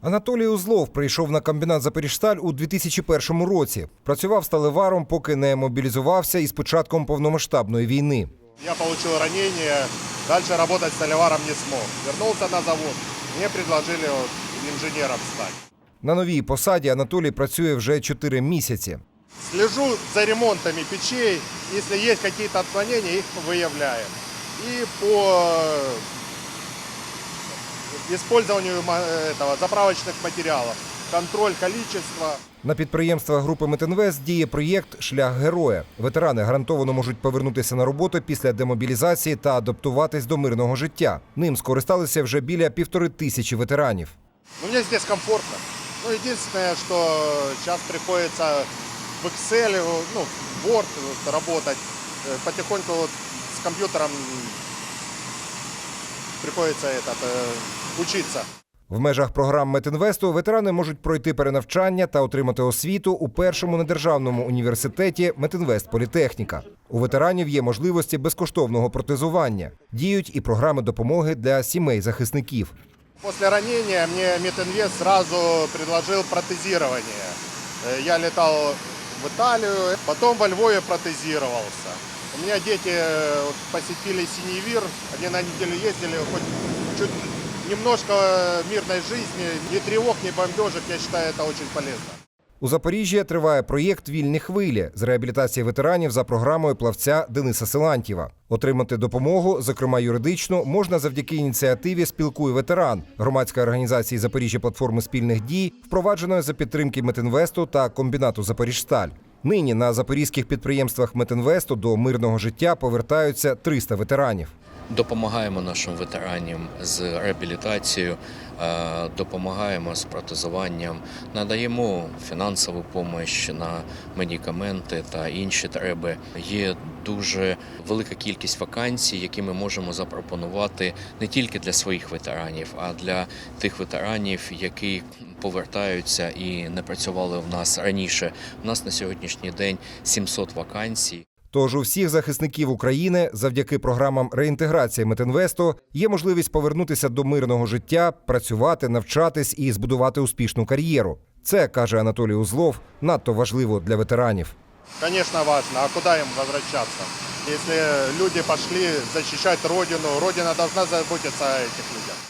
Анатолій Узлов прийшов на комбінат Запоріжсталь у 2001 році. Працював сталеваром, поки не мобілізувався із початком повномасштабної війни. Я получил ранение, дальше работать столеваром не смог. Вернулся на завод, мне предложили вот инженером стать. На новій посаді Анатолій працює вже 4 місяці. Слежу за ремонтами печей, если есть какие-то отклонения, их выявляем. И по использованию ма- этого, заправочных материалов, контроль количества. На підприємствах групи Метинвест діє проєкт Шлях героя. Ветерани гарантовано можуть повернутися на роботу після демобілізації та адаптуватись до мирного життя. Ним скористалися вже біля півтори тисячі ветеранів. Ну, мне здесь комфортно. Ну, единственное, что сейчас приходится в Excel, ну, в Word вот работать. Э, Потихоньку вот с компьютером приходится этот, э, учиться. В межах програм Метинвесту ветерани можуть пройти перенавчання та отримати освіту у першому недержавному університеті Метинвест Політехніка. У ветеранів є можливості безкоштовного протезування. Діють і програми допомоги для сімей захисників. После ранения мне Метинвест сразу предложил протезирование. Э, Я летал в Италию, потом во Львове протезировался. У меня дети э, вот посетили Синевир, они на неделю ездили, хоть чуть немножко мирной жизни, ни тревог, ни бомбежек, я считаю, это очень полезно. У Запоріжжі триває проєкт Вільні хвилі з реабілітації ветеранів за програмою плавця Дениса Силантьєва. Отримати допомогу, зокрема юридичну, можна завдяки ініціативі Спілкуй ветеран громадської організації Запоріжжя платформи спільних дій, впровадженої за підтримки Метинвесту та комбінату Запоріжсталь. Нині на запорізьких підприємствах Метинвесту до мирного життя повертаються 300 ветеранів. Допомагаємо нашим ветеранам з реабілітацією, е, допомагаємо з протезуванням, надаємо фінансову допомогу на медикаменти та інші треба. Є дуже велика кількість вакансій, які ми можемо запропонувати не тільки для своїх ветеранів, а для тих ветеранів, які повертаються і не працювали в нас раніше. У нас на сьогоднішній день 700 вакансій. Тож у всіх захисників України завдяки програмам реінтеграції Метинвесту є можливість повернутися до мирного життя, працювати, навчатись і збудувати успішну кар'єру. Це каже Анатолій Узлов, надто важливо для ветеранів. Конечно, важно, а куда им возвращаться? Если люди пошли защищать Родину, Родина должна заботиться о этих людях.